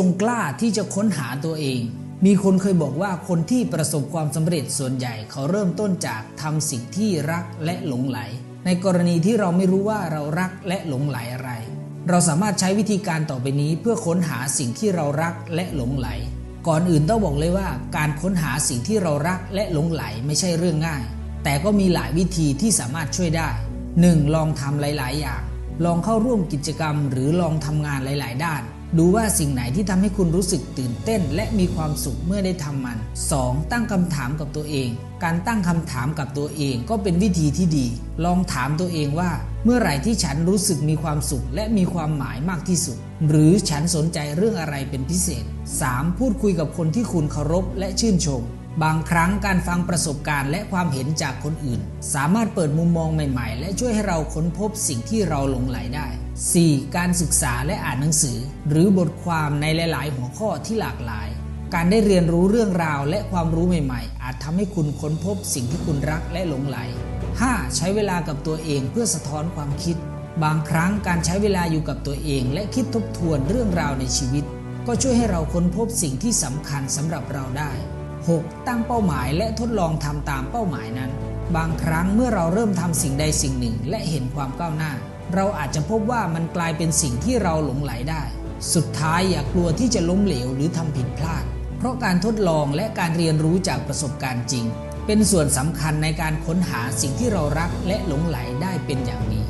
จงกล้าที่จะค้นหาตัวเอง มีคนเคยบอกว่าคนที่ประสบความสำเร็จส่วนใหญ่เขาเริ่มต้นจากทำสิ่งที่รักและหลงไหล ในกรณีที่เราไม่รู้ว่าเรารักและหลงไหลอะไร เราสามารถใช้วิธีการต่อไปนี้เพื่อค้นหาสิ่งที่เรารักและหลงไหล ก่อนอื่นต้องบอกเลยว่า การค้นหาสิ่งที่เรารักและหลงไหลไม่ใช่เรื่องง่าย แต่ก็มีหลายวิธีที่สามารถช่วยได้ 1. ลองทำหลาย ๆ อย่าง ลองเข้าร่วมกิจกรรม หรือลองทำงานหลาย ๆ ด้าน ดูว่าสิ่งไหนที่ทำให้คุณรู้สึกตื่นเต้น และมีความสุขเมื่อได้ทำมัน 2. ตั้งคำถามกับตัวเอง การตั้งคำถามกับตัวเองก็เป็นวิธีที่ดี ลองถามตัวเองว่า เมื่อไหร่ที่ฉันรู้สึกมีความสุขและมีความหมายมากที่สุด หรือฉันสนใจเรื่องอะไรเป็นพิเศษ 3. พูดคุยกับคนที่คุณเคารพและชื่นชม บางครั้งการฟังประสบการณ์และความเห็นจากคนอื่น สามารถเปิดมุมมองใหม่ ๆ และช่วยให้เราค้นพบสิ่งที่เราหลงไหลได้ 4. การศึกษาและอ่านหนังสือ หรือบทความในหลาย ๆ หัวข้อที่หลากหลาย การได้เรียนรู้เรื่องราวและความรู้ใหม่ ๆ อาจทำให้คุณค้นพบสิ่งที่คุณรักและหลงไหล 5. ใช้เวลากับตัวเองเพื่อสะท้อนความคิด บางครั้งการใช้เวลาอยู่กับตัวเอง และคิดทบทวนเรื่องราวในชีวิต ก็ช่วยให้เราค้นพบสิ่งที่สำคัญสำหรับเราได้ 6. ตั้งเป้าหมายและทดลองทำตามเป้าหมายนั้น บางครั้งเมื่อเราเริ่มทำสิ่งใดสิ่งหนึ่ง และเห็นความก้าวหน้า เราอาจจะพบว่ามันกลายเป็นสิ่งที่เราหลงไหลได้ สุดท้ายอย่ากลัวที่จะล้มเหลวหรือทำผิดพลาด เพราะการทดลองและการเรียนรู้จากประสบการณ์จริง เป็นส่วนสำคัญในการค้นหาสิ่งที่เรารักและหลงไหลได้เป็นอย่างดี